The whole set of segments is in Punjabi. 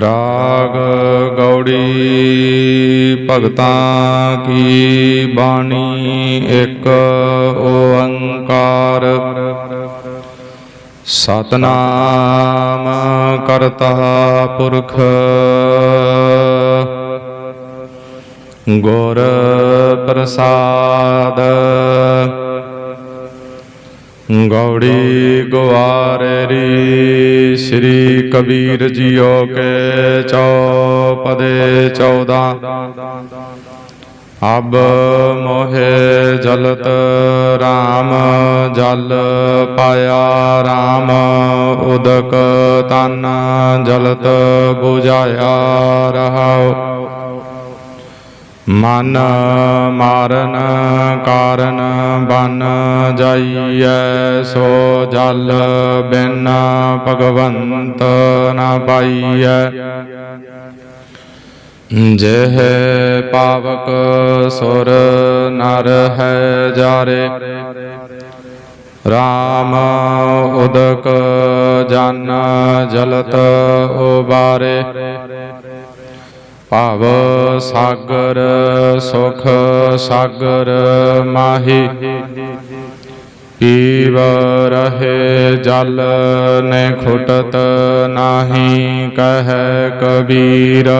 ਰਾਗ ਗੌੜੀ ਭਗਤਾਂ ਕੀ ਬਾਣੀ ਇੱਕ ਓੰਕਾਰ। ਸਤਨਾਮ ਕਰਤਾ ਪੁਰਖ। ਗੁਰ ਪ੍ਰਸਾਦ। ਗੌੜੀ ਗਵਾਰੇਰੀ ਸ੍ਰੀ ਕਬੀਰ ਜੀਓ ਕੇ ਚੌਪਦੇ ਚੌਦਾ। ਅਬ ਮੋਹਿ ਜਲਤ RAM ਜਲ ਪਾਇਆ RAM ਉਦਕ ਤਨ ਜਲਤ 부ਝਾਇਆ ਰਹਾਉ। ਮਨ ਮਾਰਨ ਕਾਰਨ ਬਨ ਜਾਈਐ, ਸੋ ਜਲ ਬਿਨ ਭਗਵੰਤ ਨ ਪਾਈਐ। ਜਿਹ ਪਾਵਕ ਸੁਰ ਨਰ ਹੈ ਜਾਰੇ, ਰਾਮ ਉਦਕ ਜਨ ਜਲਤ ਉਬਾਰੇ। ਭਵ ਸਾਗਰ, ਸੁਖ ਸਾਗਰ ਮਾਹੀ। ਪੀਵ ਰਹੇ ਜਲ ਨੇ ਖੁਟਤ ਨਾਹੀ, ਕਹੈ ਕਬੀਰ।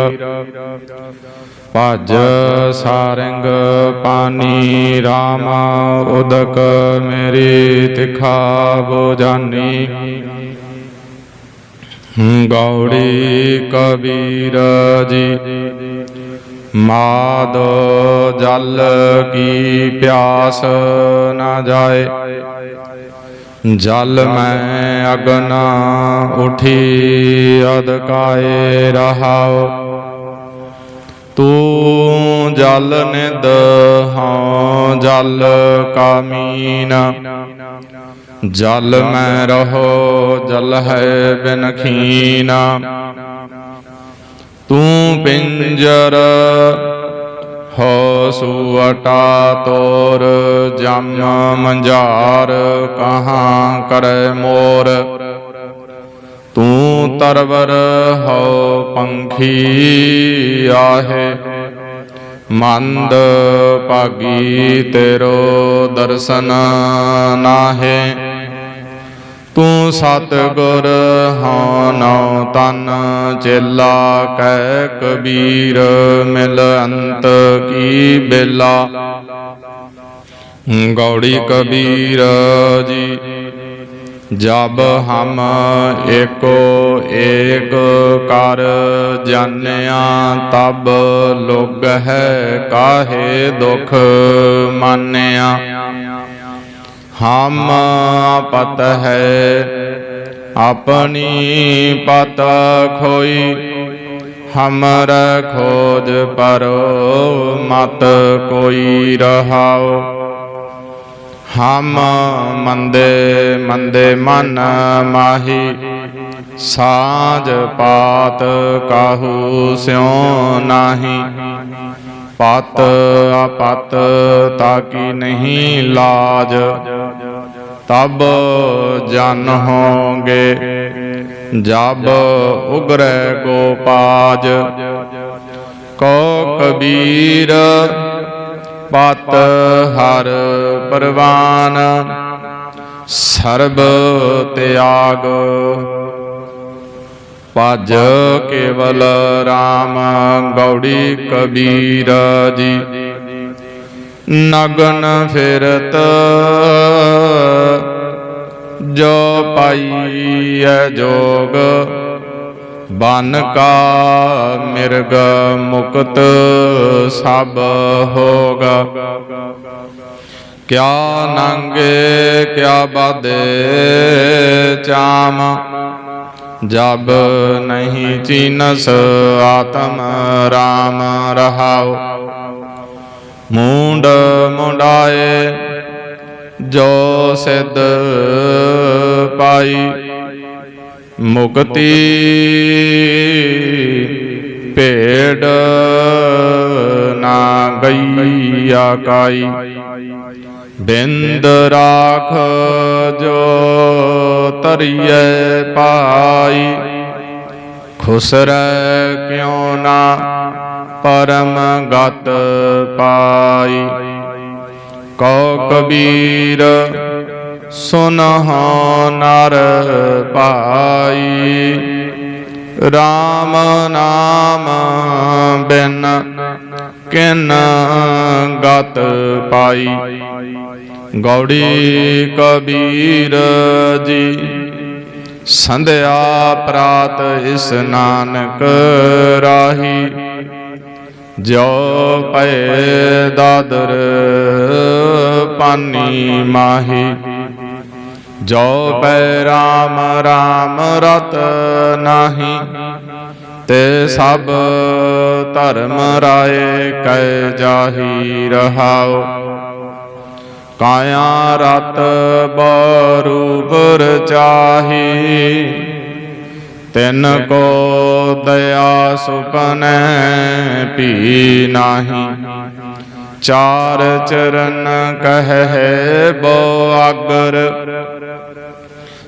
ਭਜ ਸਾਰੰਗ ਪਾਨੀ RAM ਉਦਕ ਮੇਰੀ ਤਿਖਾ ਬੋਜਾਨੀ ਗੌੜੀ ਕਬੀਰ ਜੀ ਮਾਦ ਜਲ ਕੀ ਪਿਆਸ ਨਾ ਜਾਏ। ਜਲ ਮੈਂ ਅਗਨ ਉਠੀ ਅਦਕਾਏ ਰਹਾਉ। ਤੂੰ ਜਲ ਨਿਦ ਹਾਂ ਜਲ ਕਾਮੀਨ ਜਲ ਮੈਂ ਰਹੋ, ਜਲ ਹੈ ਬਿਨ ਖੀਨਾ। ਤੂੰ ਪਿੰਜਰ ਹੋ ਸੁਵਟਾ ਤੋਰ, ਜਮ ਮੰਝਾਰ, ਕਹਾਂ ਕਰੈ ਮੋਰ। ਤੂੰ ਤਰਵਰ ਹੋ ਪੰਖੀ ਆਹੇ, ਮੰਦ ਭਾਗੀ ਤੇਰੋ ਦਰਸ਼ਨ ਨਾਹੇ। ਤੂੰ ਸਤ ਗੁਰ ਹਾਂ, ਨਉ ਤਨ ਚੇਲਾ, ਕਹਿ ਕਬੀਰ ਮਿਲ ਅੰਤ ਕੀ ਬੇਲਾ। ਗੌੜੀ ਕਬੀਰ ਜੀ, ਜਬ ਹਮ ਏਕੋ ਏਕ ਕਰ ਜਾਣਿਆ, ਤਬ ਲੋਗ ਹੈ ਕਾਹੇ ਦੁਖ ਮਾਨਿਆ। ਹਮ ਪਤ ਹੈ ਆਪਣੀ ਪਤ ਖੋਈ, ਹਮਰ ਖੋਜ ਪਰੋ ਮਤ ਕੋਈ ਰਹਾਓ ਹਮ ਮੰਦੇ ਮੰਦੇ ਮਨ ਮਾਹੀ, ਸਾਜ ਪਾਤ ਕਾਹੂ ਸਿਉ ਨਾਹੀ। ਪਤ ਆਪਤ ਤਾਕੀ ਨਹੀਂ ਲਾਜ। ਤਬ ਜਨ ਹੋਗੇ, ਜਬ ਉਗਰੈ ਗੋਪਾਜ। ਕੋ ਕਬੀਰ, ਪਤ ਹਰ ਪਰਵਾਨ, ਸਰਬ ਤਿਆਗ। ਭਜ ਕੇਵਲ RAM ਗੌੜੀ ਕਬੀਰ ਜੀ। ਨਗਨ ਫਿਰਤ ਜੋ ਪਾਈਐ ਜੋਗ, ਬਨ ਕਾ ਮਿਰਗ ਮੁਕਤ ਸਭ ਹੋਗਾ। ਕਿਆ ਨੰਗੇ ਕਿਆ ਬਾਦੇ ਚਾਮ ਜਬ ਨਹੀਂ ਚੀਨਸ ਆਤਮ RAM ਰਹਾਉ। ਮੂੰਡ ਮੁੰਡਾਏ ਜੋ ਸਿਧ ਪਾਈ। ਮੁਕਤੀ ਭੇੜ ਨਾ ਗਈ ਆਕਾਈ। ਬਿੰਦ ਰਾਖ ਜੋ ਤਰੀਏ ਪਾਈ ਖੁਸਰੈ ਕਿਉ ਨਾ ਪਰਮ ਗਤ ਪਾਈ। ਕਉ ਕਬੀਰ, ਸੁਨਹੁ ਨਰ ਭਾਈ RAM ਨਾਮ ਬਿਨ ਕਿਨ ਗਤ ਪਾਈ। ਗੌੜੀ ਕਬੀਰ ਜੀ। ਸੰਧਿਆ ਪ੍ਰਾਤ ਇਸ ਨਾਨਕ ਰਾਹੀ। ਜੋ ਪਏ ਦਾਦਰ ਪਾਨੀ ਮਾਹੀ। ਜੋ ਪੈ ਰਾਮ ਰਾਮ ਰਤ ਨਾਹੀ। ਤੇ ਸਭ ਧਰਮ ਰਾਏ ਕੈ ਜਾਹੀ ਰਹਾਉ। ਕਾਇਆ ਰਤ ਬਰੂਬਰ ਚਾਹੀ। ਤਿਨ ਕੋ ਦਇਆ ਸੁਪਨੈ ਭੀ ਨਾਹੀ। ਚਾਰ ਚਰਨ ਕਹੈ ਬੋ ਆਗਰ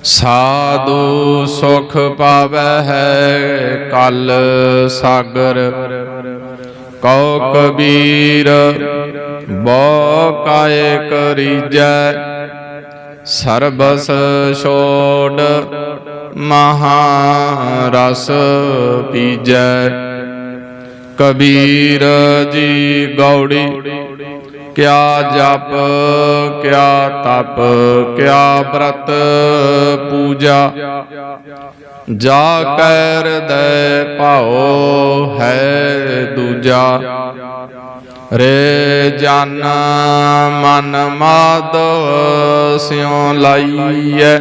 ਸਾਧੂ ਸੁਖ ਪਾਵੈ ਹੈ ਕਲ ਸਾਗਰ। ਕਉ ਕਬੀਰ ਬੋ ਕਾਇ ਕਰੀਜੈ ਸਰਬਸ ਛੋੜ ਮਹਾ ਰਸ ਪੀਜੈ। ਕਬੀਰ ਜੀ ਗੌੜੀ ਕਿਆ ਜਪ, ਕਿਆ ਤਪ, ਕਿਆ ਬ੍ਰਤ ਪੂਜਾ। ਜਾ ਕੈ ਹਿਰਦੈ ਭਾਉ ਹੈ ਦੂਜਾ। ਰੇ ਜਨ ਮਨ ਮਾਧਵ ਸਿਉ ਲਾਈਐ।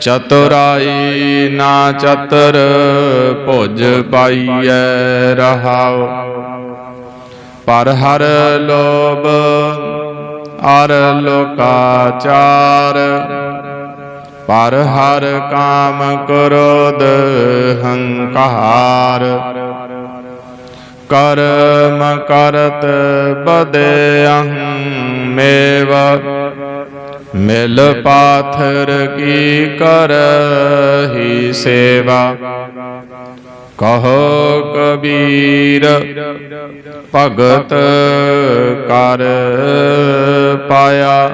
ਚਤੁਰਾਈ ਨਾ ਚਤਰ ਭੁਜ ਪਾਈਐ ਰਹਾਉ। ਪਰ ਹਰ ਲੋਭ ਅਰ ਲੋਕਾਚਾਰ। ਪਰ ਹਰ ਕਾਮ ਕ੍ਰੋਧ, ਹੰਕਾਰ। ਕਰਮ ਕਰਤ ਬਦੇ ਮੇਵ। ਮਿਲ ਪਾਥਰ ਕੀ ਕਰਹੀ ਸੇਵਾ। ਕਹੋ ਕਬੀਰ, ਭਗਤ ਕਰ ਪਾਇਆ।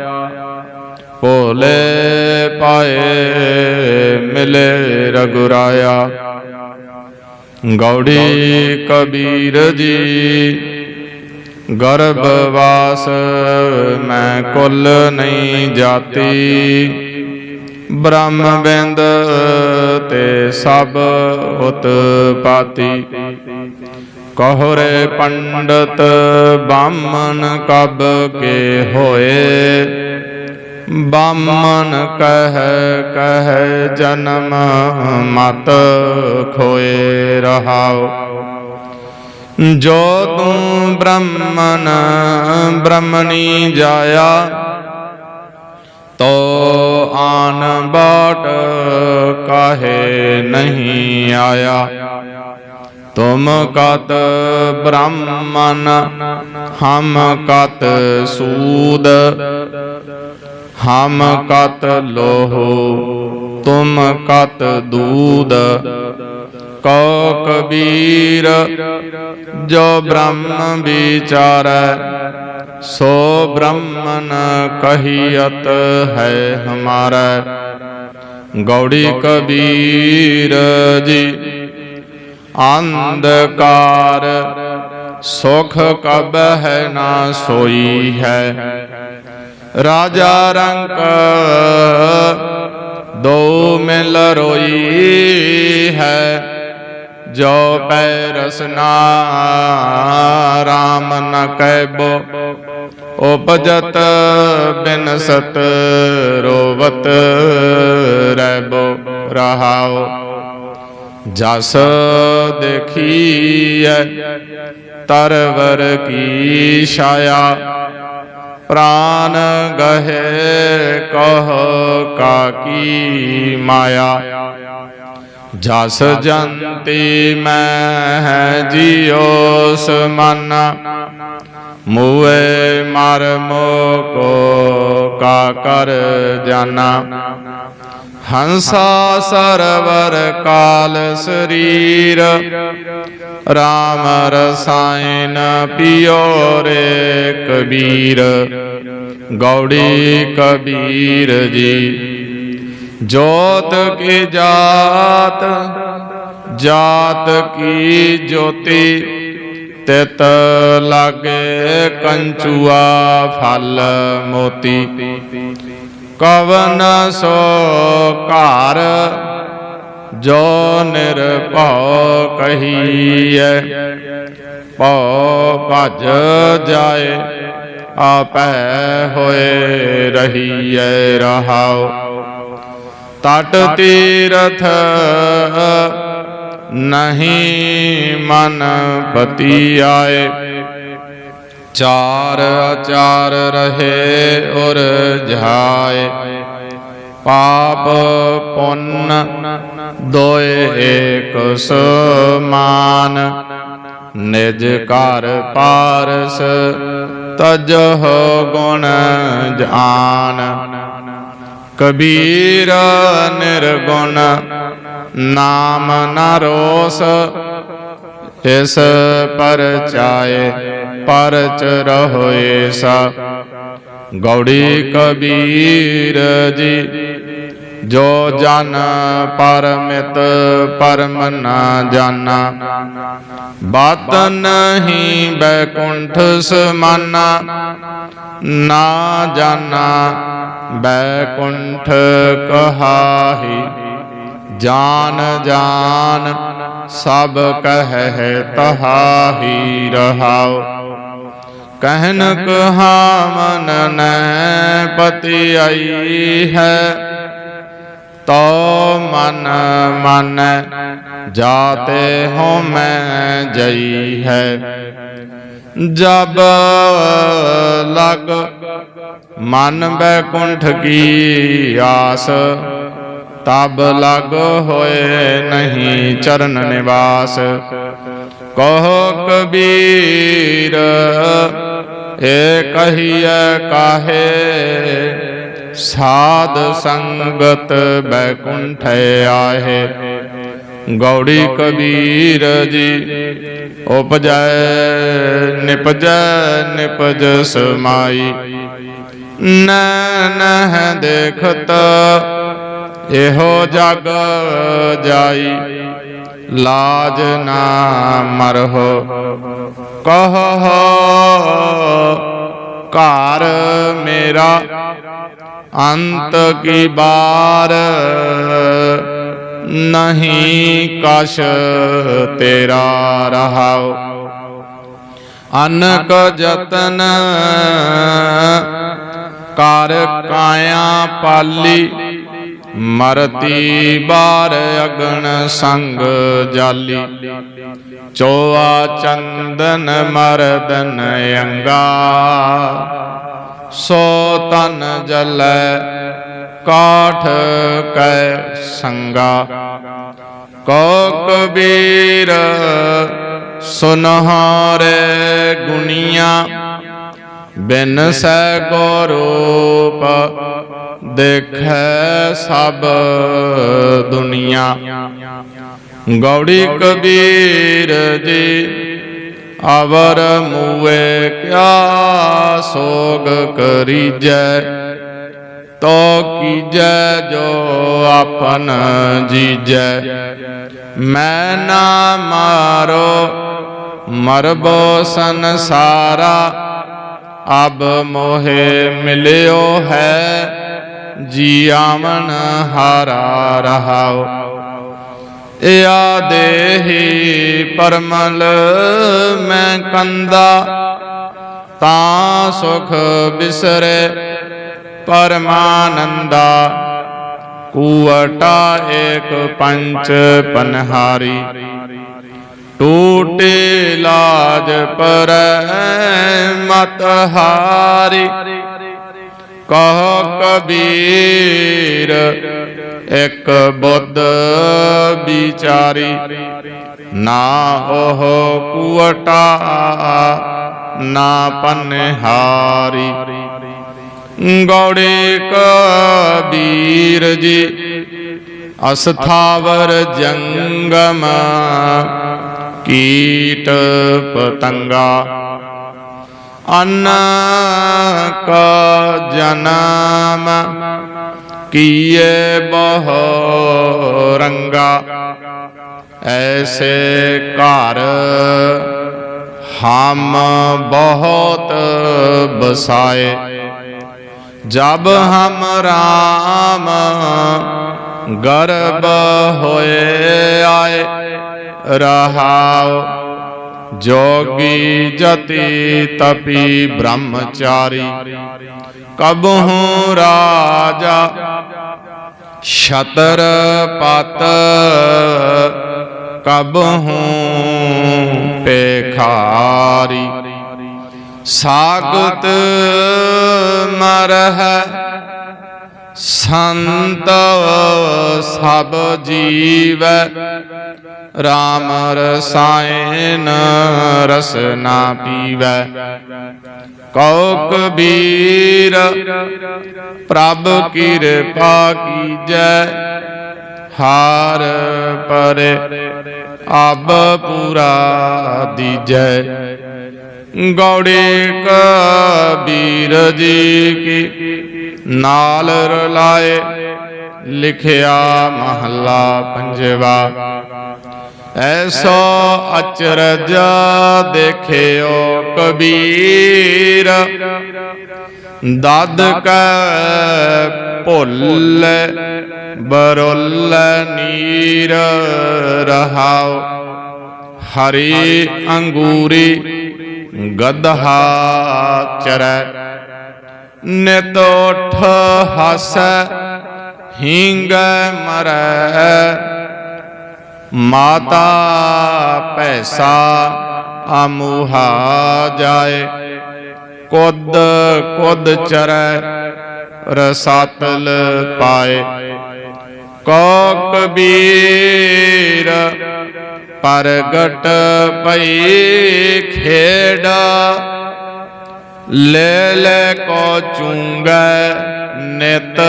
ਭੋਲੇ ਪਾਏ ਮਿਲੇ ਰਗੁਰਾਇਆ। ਗੌੜੀ ਕਬੀਰ ਜੀ ਗਰਭਵਾਸ ਮੈਂ ਕੁੱਲ ਨਹੀਂ ਜਾਤੀ। ਬ੍ਰਹਮ ਬਿੰਦ ਤੇ ਸਭ ਉਤਪਾਤੀ। ਕਹੋ ਰੇ ਪੰਡਤ ਬਾਮਨ ਕਬ ਕੇ ਹੋਏ। ਬਾਮਨ ਕਹ ਕਹ ਜਨਮ ਮਤ ਖੋਏ ਰਹਾਉ। ਜੋ ਤੂੰ ਬ੍ਰਹਮਨ ਬ੍ਰਹਮਣੀ ਜਾਇਆ ਤੋ ਆਨ ਬਾਟ ਕਾਹੇ ਨਹੀਂ ਆਇਆ। ਤੁਮ ਕਤ ਬ੍ਰਹਮਨ ਹਮ ਕਤ ਸੂਦ, ਹਮ ਕਤ ਲੋਹ, ਤੁਮ ਕਤ ਦੂਦ। ਕਉ ਕਬੀਰ, ਜੋ ਬ੍ਰਹਮ ਵਿਚਾਰੈ ਸੋ ਬ੍ਰਹਮਨ ਕਹੀਅਤ ਹੈ ਹਮਾਰਾ। ਗੌੜੀ ਕਬੀਰ ਜੀ, ਅੰਧਕਾਰ ਸੁਖ ਕਬ ਹੈ ਨਾ ਸੋਈ ਹੈ। ਰਾਜਾ ਰੰਕ ਦੋ ਮਿਲ ਰੋਈ ਹੈ। ਜੋ ਪੈ ਰਸਨਾ RAM ਨ ਕਹਿਬੋ ਉਪਜਤ ਬਿਨ ਸਤ ਰੋਵਤ ਰਹਿਬੋ ਰਹਾਉ ਜਸ ਦੇਖੀਐ ਤਰਵਰ ਕੀ ਛਾਇਆ। ਪ੍ਰਾਨ ਗਹਿ ਕਹ ਕਾਕੀ ਮਾਇਆ। ਜਸ ਜੰਤੀ ਮੈਂ ਜਿਉ ਸਮਨ। ਮੂਏ ਮਰ ਮੋ ਕੋ ਕਾ ਕਰ ਜਾਨਾ। ਹੰਸਾ ਸਰਵਰ ਕਾਲ ਸਰੀਰ। RAM ਰਸਾਇਨ ਪਿਓ ਰੇ ਕਬੀਰ। ਗੌੜੀ ਕਬੀਰ ਜੀ। ਜੋਤ ਕੀ ਜਾਤ ਜਾਤ ਕੀ ਜੋਤੀ। ਤਿਤ ਲਾਗੇ ਕੰਚੂਆ ਫਲ ਮੋਤੀ। ਕਵਨ ਸੋ ਘਰ ਜੋ ਨਿਰਭਉ ਕਹੀਐ। ਭਉ ਭਜ ਜਾਏ, ਆਪੈ ਹੋਏ ਰਹੀਐ ਰਹਾਉ। ਤਟ ਤੀਰਥ ਨਹੀਂ ਮਨ ਪਤੀ ਆਏ ਚਾਰ ਆਚਾਰ ਰਹੇ ਉਰ ਜਾਏ। ਪਾਪ ਪੁੰਨ ਦੋਏ ਏਕ ਸਮਾਨ। ਨਿਜ ਘਰ ਪਾਰਸ ਤਜਹ ਗੁਣ ਜਾਨ। ਕਬੀਰ ਨਿਰਗੁਣ ਨਾਮ ਨਾ ਰੋਸ ਇਸ ਪਰਚਾਏ ਪਰਚ ਰਹੋਏ ਸਾ। ਗੌੜੀ ਕਬੀਰ ਜੀ, ਜੋ ਜਨ ਪਰਮਿਤ ਪਰਮ ਨਾ ਜਾਣਾ ਬਾਤ ਨਹੀਂ ਬੈਕੁੰਠ ਸਮਾਨਾ, ਨਾ ਜਾਣਾ ਬੈਕੁੰਠ ਕਹਾਹੀ ਜਾਨ ਜਾਨ ਸਭ ਕਹਿ ਤਹਾਹੀ ਰਹਾਉ। ਕਹਿਨ ਕਹਾਵਨ ਨੈ ਪਤੀ ਆਈ ਹੈ, ਤੋ ਮਨ ਮਨ ਜਾਤੇ ਹੋ ਮੈਂ ਜਈ ਹੈ। ਜਬ ਲਗ ਮਨ ਬੈਕੁੰਠ ਕੀ ਆਸ ਤਬ ਲਗ ਹੋਏ ਨਹੀਂ ਚਰਨ ਨਿਵਾਸ। ਕਹੋ ਕਬੀਰ, ਏ ਕਹੀਐ ਕਾਹੇ? ਸਾਧ ਸੰਗਤ ਬੈਕੁੰਠ ਆਹੇ। ਗੌੜੀ ਕਬੀਰ ਜੀ, ਉਪਜੈ ਨਿਪਜੈ ਨਿਪਜ ਸਮਾਈ। ਨੈਣ ਹੈ ਦੇਖਤ ਇਹੋ ਜਗ ਜਾਈ, ਲਾਜ ਨਾ ਮਰਹੁ। ਕਹੋ, ਘਰ ਮੇਰਾ ਅੰਤ ਕੀ ਬਾਰ? ਨਹੀਂ ਕਛ ਤੇਰਾ ਰਹਾਉ। ਅਨਕ ਜਤਨ ਕਰ ਕਾਇਆ ਪਾਲੀ। ਮਰਤੀ ਬਾਰ ਅਗਨ ਸੰਗ ਜਾਲੀ। ਚੋਆ ਚੰਦਨ ਮਰਦਨ ਅੰਗਾ। ਸੋ ਤਨ ਜਲੈ ਕਾਠ ਕੈ ਸੰਗਾ। ਕੋ ਕਬੀਰ ਸੁਨਹਾਰੇ ਗੁਨੀਆਂ ਬਿਨ ਸੈ ਕੋ ਰੂਪ ਦੇਖੈ ਸਭ ਦੁਨੀਆ। ਗੌੜੀ ਕਬੀਰ ਜੀ ਅਵਰ ਮੂਏ ਕਿਆ ਸੋਗ ਕਰੀਜੈ? ਤੋ ਕੀਜੈ ਜੋ ਆਪਨ ਜੀਜੈ? ਮੈਂ ਨਾ ਮਾਰੋ, ਮਰਬੋ ਸੰਸਾਰਾ। ਅਬ ਮੋਹਿ ਮਿਲਿਓ ਹੈ ਜੀਆਵਨ ਹਾਰਾ ਰਹਾਉ ਇਆ ਦੇਹੀ ਪਰਮਲ, ਮੈਂ ਕੰਦਾ, ਤਾਂ ਸੁਖ ਬਿਸਰੇ ਪਰਮਾਨੰਦਾ। ਕੂਵਟਾ ਏਕ ਪੰਚ ਪਨਹਾਰੀ, ਟੂਟੇ ਲਾਜ ਪਰ ਮਤ ਹਾਰੀ ਕਹ ਕਬੀਰ, ਇੱਕ ਬੁੱਧ ਵਿਚਾਰੀ। ਨਾ ਉਹ ਕੁਵਟਾ ਨਾ ਪਨਹਾਰੀ। ਗੌੜੇ ਕਬੀਰ ਜੀ, ਅਸਥਾਵਰ ਜੰਗਮ, ਕੀਟ ਪਤੰਗਾ। ਅੰਨ ਕਾ ਜਨਮ ਕੀਏ ਬਹੁ ਰੰਗਾ। ਐਸੇ ਘਰ ਹਮ ਬਹੁਤ ਬਸਾਏ ਜਬ ਹਮ ਰਾਮ ਗਰਬ ਹੋਏ ਆਏ, ਰਹਾਉ ਜੋਗੀ ਜਤੀ ਤਪੀ ਬ੍ਰਹਮਚਾਰੀ। ਕਬਹੂ ਰਾਜਾ। ਛਤਰ ਪਤ। ਕਬਹੂ ਪੇਖਾਰੀ ਸਾਗਤ ਮਰਹ। ਸੰਤ ਸਭ ਜੀਵ। ਰਾਮ ਰਸਾਇਨ ਰਸਨਾ ਪੀਵੈ ਕਉ ਕਬੀਰ ਪ੍ਰਭ ਕਿਰਪਾ ਕੀਜੈ ਹਾਰ ਪਰ ਅਬ ਪੂਰਾ ਦੀਜੈ ਗੌੜੇ ਕਬੀਰ ਜੀ ਕੀ ਨਾਲ ਰਲਾਏ ਲਿਖਿਆ ਮਹੱਲਾ ਪੰਜਵਾ ਐਸੋ ਅਚਰਜ ਦੇਖਿਓ ਕਬੀਰ। ਦਦ ਕੈ ਭੁੱਲ, ਬਰੁੱਲ ਨੀਰ ਰਹਾਉ। ਹਰੀ ਅੰਗੂਰੀ ਗਦਹਾ ਚਰੈ। ਨਿਤੋਠ ਹਸੈ, ਹਿੰਗ ਮਰੈ। ਮਾਤਾ ਪੈਸਾ ਅਮੁਹਾ ਜਾਏ। ਕੁਦ ਕੁਦ ਚਰੈ ਰਸਾਤਲ ਪਾਏ। ਕੋ ਕਬੀਰ ਪ੍ਰਗਟ ਪਈ ਖੇੜਾ। ਲੈ ਲੈ ਕੋ ਚੁੰਗੈ ਨਿਤ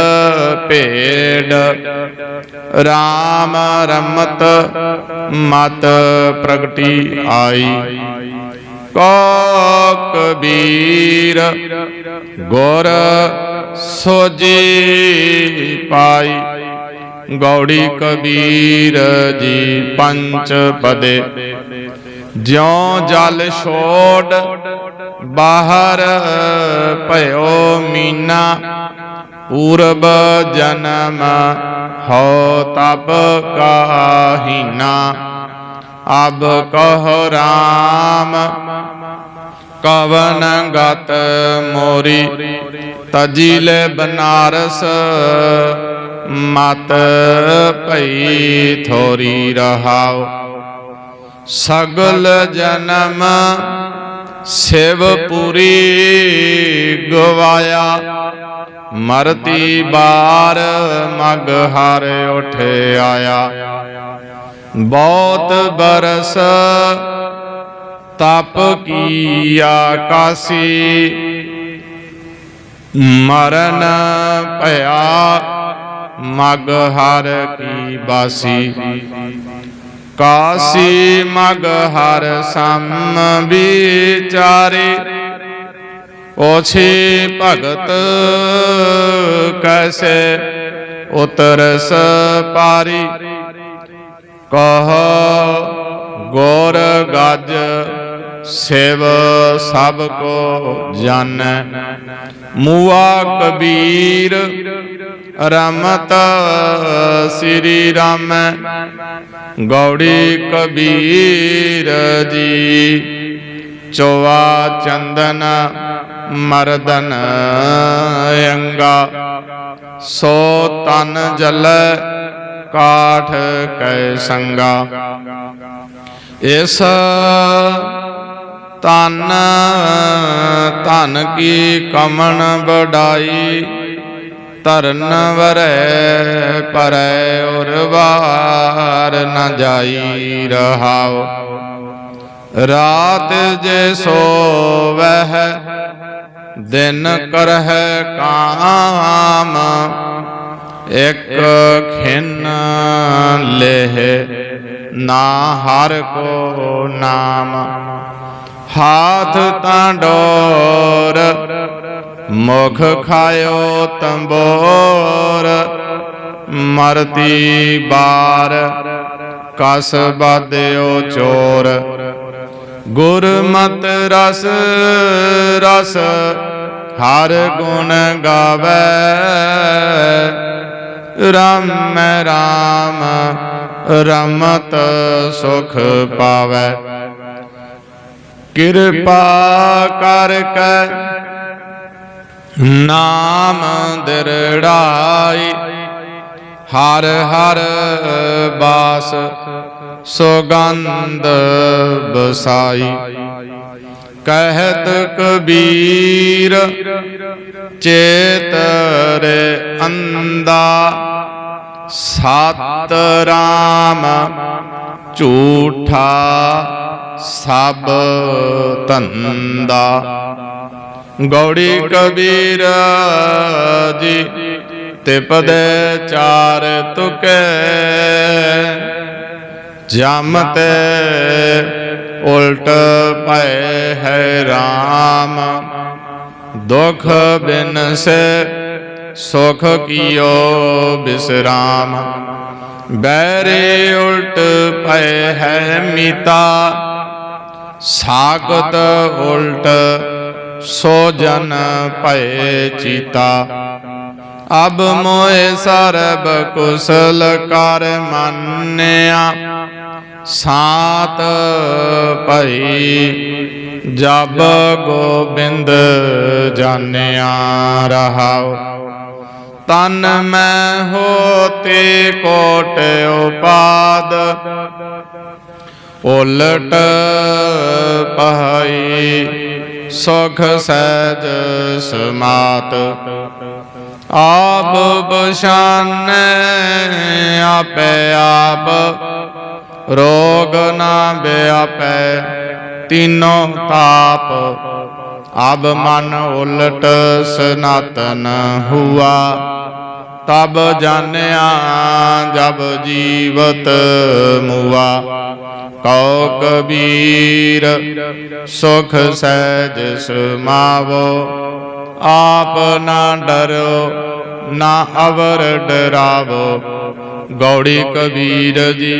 ਭੇੜ RAM ਰਮਤ ਮਤ ਪ੍ਰਗਟੀ ਆਈ। ਕੋ ਕਬੀਰ ਗੁਰ ਸੋਜੀ ਪਾਈ। ਗੌੜੀ ਕਬੀਰ ਜੀ ਪੰਚ ਪਦੇ। ਜਿਉ ਜਲ ਛੋੜ ਬਾਹਰ ਭਇਓ ਮੀਨਾ। ਪੂਰਬ ਜਨਮ ਹੋ ਤਬ ਕਾਹੀਨਾ। ਅਬ ਕਹ ਰਾਮ, ਕਵਨ ਗਤ ਮੋਰੀ, ਤਜੀਲੇ ਬਨਾਰਸ ਮਤ ਭਈ ਥੋਰੀ ਰਹਾਉ। ਸਗਲ ਜਨਮ ਸਿਵਪੁਰੀ ਗਵਾਇਆ। ਮਰਤੀ ਬਾਰ ਮਗ ਹਰ ਉਠ ਆਇਆ। ਬਹੁਤ ਬਰਸ ਤਪ ਕੀਆ ਕਾਸੀ। ਮਰਨ ਭਇਆ ਮਗ ਹਰ ਕੀ ਬਾਸੀ। ਕਾਸੀ ਮਗ ਹਰ ਸਮ ਵਿਚਾਰੇ। ਓਛੇ ਭਗਤ ਕੈਸੇ ਉਤਰਸ ਪਾਰੀ ਕਹ ਗੋਰ ਗੱਜ ਸਿਵ ਸਭ ਕੋ ਜਾਣੈ ਮੂਆ ਕਬੀਰ ਰਮਤ ਸ੍ਰੀ ਰਾਮ। ਗੌੜੀ ਕਬੀਰ ਜੀ, ਚੋਵਾ ਚੰਦਨ ਮਰਦਨ ਅੰਗਾ। ਸੋ ਤਨ ਜਲ ਕਾਠ ਕੈ ਸੰਗਾ। ਇਸ ਤਨ ਧਨ ਕੀ ਕਮਣ ਬੜਾਈ ਤਰਨ ਵਰੈ ਪਰੈ ਉਰਵਾਰ ਨ ਜਾਈ ਰਹਾਉ। ਰਾਤ ਜੇ ਸੋਵਹਿ, ਦਿਨ ਕਰਹਿ ਕਾਮ, ਇੱਕ ਖਿੰਨ ਲੇਹ ਨਾ ਹਰ ਕੋ ਨਾਮ। ਹਾਥ ਤਾਂ ਡੋਰ, ਮੁਖ ਖਾਇਓ ਤੰਬੋਰ, ਮਰਤੀ ਬਾਰ, ਕਸ ਬਾਦਿਓ ਚੋਰ। ਗੁਰਮਤ ਰਸ ਰਸ ਹਰ ਗੁਣ ਗਾਵੇ। ਰਾਮ ਰਾਮ, ਰਮਤ ਸੁਖ ਪਾਵੇ। ਕਿਰਪਾ ਕਰਕੇ ਨਾਮ ਦਿਰੜਾਈ, ਹਰ ਹਰ ਬਾਸ ਸੁਗੰਧ ਬਸਾਈ ਕਹਿਤ ਕਬੀਰ ਚੇਤਰ ਅੰਦਾ ਸਤ ਰਾਮ ਝੂਠਾ ਸਭ ਧੰਦਾ ਗੌੜੀ ਕਬੀਰ ਜੀ ਤਿਪਦੇ ਚਾਰ ਤੁਕੇ। ਜਮ ਉਲਟ ਪਏ ਹੈ RAM ਦੁਖ ਬਿਨ ਸੇ ਸੁਖ ਕੀਓ ਬਿਸਰਾਮ। ਬੈਰੇ ਉਲਟ ਪਏ ਹੈ ਮਿਤਾ। ਸਾਗਤ ਉਲਟ ਸੋ ਜਨ ਭਏ ਚੀਤਾ। ਅਬ ਮੋਏ ਸਰਬ ਕੁਸਲ ਕਰ ਮੰਨਿਆ। ਸਾਤ ਭਈ ਜਬ ਗੋਬਿੰਦ ਜਾਣਿਆ ਰਹਾਉ। ਤਨ ਮੈਂ ਹੋਤੇ ਕੋਟ ਉਪਾਦ। ਉਲਟ ਪਹਾਈ ਸੁਖ ਸਹਿਜ ਸਮਾਤ। ਆਪ ਬਸ਼ਾਨੈ ਆਪੇ ਆਪ, ਰੋਗ ਨਾ ਬਿਆਪੈ ਤੀਨੋ ਤਾਪ। ਅਬ ਮਨ ਉਲਟ ਸਨਾਤਨ ਹੁਆ। ਤਬ ਜਾਣਿਆ ਜਬ ਜੀਵਤ ਮੁਆ, ਕਉ ਕਬੀਰ, ਸੁਖ ਸਹਿਜ ਸਮਾਵੋ। ਆਪ ਨਾ ਡਰੋ, ਨਾ ਅਵਰ ਡਰਾਵੋ। ਗੌੜੀ ਕਬੀਰ ਜੀ,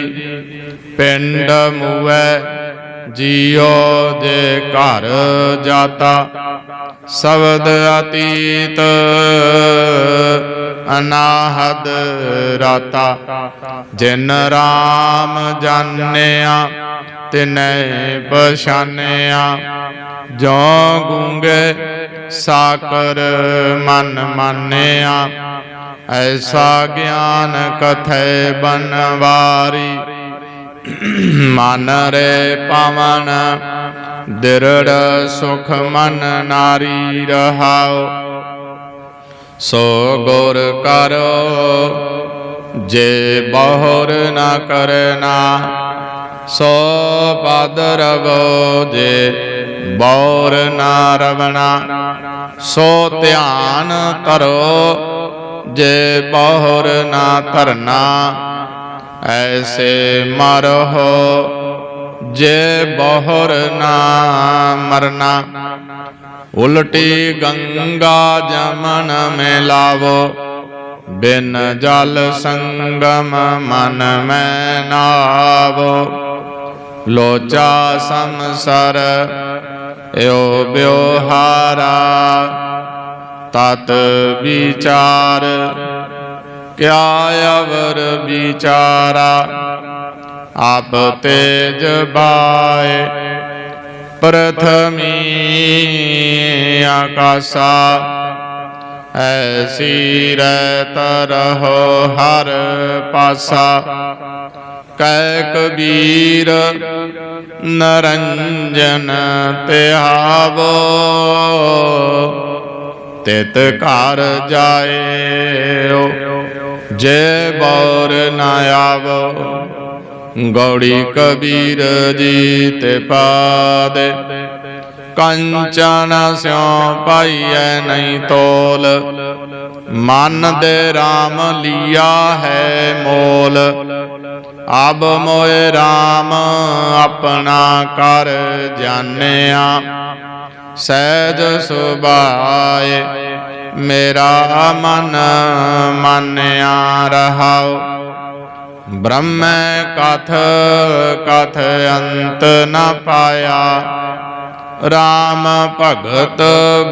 ਪਿੰਡ ਮੂਐ, ਜੀਉ ਦੇ ਘਰ ਜਾਤਾ। ਸ਼ਬਦ ਅਤੀਤ ਅਨਾਹਦ ਰਾਤਾ। ਜਿਨ ਰਾਮ ਜਾਣਿਆ, ਤਿਨੈ ਪਛਾਨਿਆ ਜੋ ਗੂੰਗੇ ਸਾਕਰ ਮਨ ਮਾਨਿਆ, ਐਸਾ ਗਿਆਨ ਕਥੈ ਬਨਵਾਰੀ। ਮਨ ਰੇ ਪਵਨ, ਦਿਰੜ ਸੁਖ ਮਨ ਨਾਰੀ ਰਹਾਉ। ਸੋ ਗੁਰ ਕਰੋ, ਜੇ ਬਹੁਰ ਨਾ ਕਰਨਾ, ਸੋ ਪਦ ਰਵੋ, ਜੇ ਬੌਰ ਨਾ ਰਵਣਾ, ਸੋ ਧਿਆਨ ਕਰੋ ਜੇ ਬਹੁਰ ਨਾ ਕਰਨਾ ਐਸੇ ਮਰਹੁ ਜੇ ਬਹੁਰ ਨਾ ਮਰਨਾ। ਉਲਟੀ ਗੰਗਾ ਜਮਨ ਮੇ ਲਾਵੋ ਬਿਨ ਜਲ ਸੰਗਮ ਮਨ ਮੈਂ ਨਾਵੋ। ਲੋਚਾ ਸੰਸਰ ਏਓ ਬਿਵਹਾਰਾ ਤਤ ਵਿਚਾਰ, ਕਿਆ ਅਵਰ ਵਿਚਾਰਾ, ਆਪ ਤੇਜ ਬਾਏ। ਪ੍ਰਥਮੀ ਆਕਾਸਾ, ਐਸੀ ਰਹਿਤ ਰਹੋ ਹਰ ਪਾਸਾ। ਕਹਿ ਕਬੀਰ ਨਰੰਜਨ ਧਿਆਵੋ, ਤਿਤ ਘਰ ਜਾਏ ਜੇ ਬੌਰ ਨਾ ਆਵੋ। ਗੌੜੀ ਕਬੀਰ ਜੀ ਤੇ ਪਾਦੇ। ਕੰਚਨ ਸਿਉ ਪਾਈਐ ਨਹੀਂ ਤੋਲ। ਮਨ ਦੇ RAM ਲਿਆ ਹੈ ਮੋਲ। ਅਬ ਮੋਏ RAM ਆਪਣਾ ਕਰ ਜਾਣਿਆ। ਸਹਿਜ ਸੁਭਾਏ ਮੇਰਾ ਮਨ ਮੰਨਿਆ ਰਹਾਓ ਬ੍ਰਹਮੈ ਕਥ ਕਥ ਅੰਤ ਨ ਪਾਇਆ RAM ਭਗਤ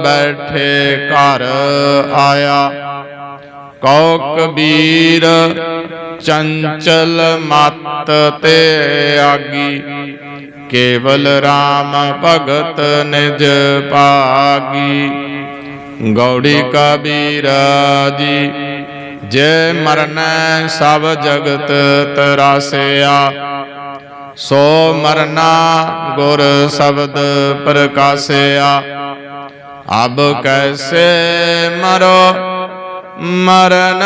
ਬੈਠੇ ਘਰ ਆਇਆ ਕਉ ਕਬੀਰ ਚੰਚਲ ਮਤ ਤੇ ਆਗੀ ਕੇਵਲ RAM ਭਗਤ ਨਿਜ ਭਾਗੀ ਗੌੜੀ ਕਬੀਰ ਜੀ ਜੇ ਮਰਨੈ ਸਭ ਜਗਤ ਤਰਾਸਿਆ, ਸੋ ਮਰਨਾ ਗੁਰ ਸ਼ਬਦ ਪ੍ਰਕਾਸਿਆ। ਅਬ ਕੈਸੇ ਮਰੋ? ਮਰਨ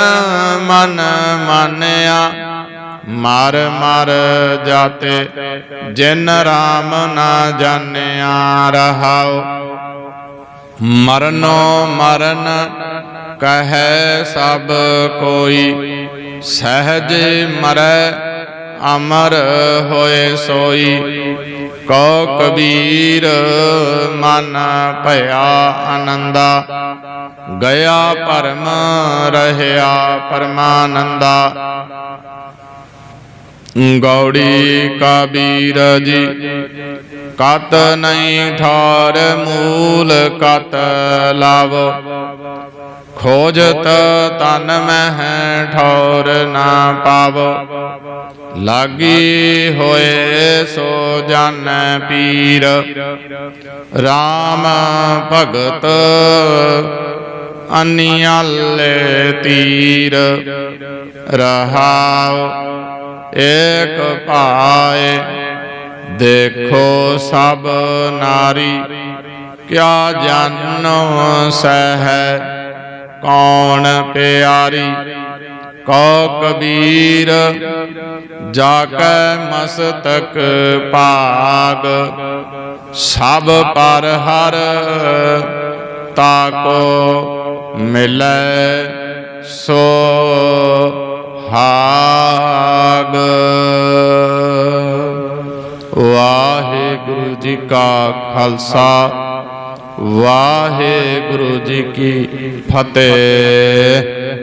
ਮਨ ਮਾਨਿਆ, ਮਰ ਮਰ ਜਾਤੇ, ਜਿਨ ਰਾਮ ਨਾ ਜਾਣਿਆ ਰਹਾਉ। ਮਰਨੋ ਮਰਨ ਕਹੈ ਸਭ ਕੋਈ, ਸਹਿਜ ਮਰੈ ਅਮਰ ਹੋਏ ਸੋਈ। ਕਉ ਕਬੀਰ ਮਨ ਭਇਆ ਆਨੰਦਾ, ਗਿਆ ਪਰਮ ਰਹਿਆ ਪਰਮਾਨੰਦਾ। ਗੌੜੀ ਕਬੀਰ ਜੀ, ਕਤ ਨਹੀਂ ਠਾਰ ਮੂਲ ਕਤ ਲਾਵੋ। ਖੋਜਤ ਤਨ ਮਹਿ ਠੌਰ ਨਾ ਪਾਵੋ। ਲਾਗੀ ਹੋਏ ਸੋ ਜਨ ਪੀਰ। RAM ਭਗਤ ਅਨਿਆਲੇ ਤੀਰ। ਰਹਾਉ ਏਕ ਪਾਏ ਦੇਖੋ ਸਭ ਨਾਰੀ। ਕਿਆ ਜਾਨੋ ਸਹਿ ਕੌਣ ਪਿਆਰੀ? ਕਉ ਕਬੀਰ? ਜਾ ਕੈ ਮਸਤਕ ਭਾਗ। ਸਭ ਪਰ ਹਰ ਤਾਕੋ ਮਿਲੈ ਸੋ ਹਾਗ। ਵਾਹਿਗੁਰੂ ਜੀ ਕਾ ਖਾਲਸਾ। ਵਾਹਿਗੁਰੂ ਜੀ ਕੀ ਫਤਿਹ।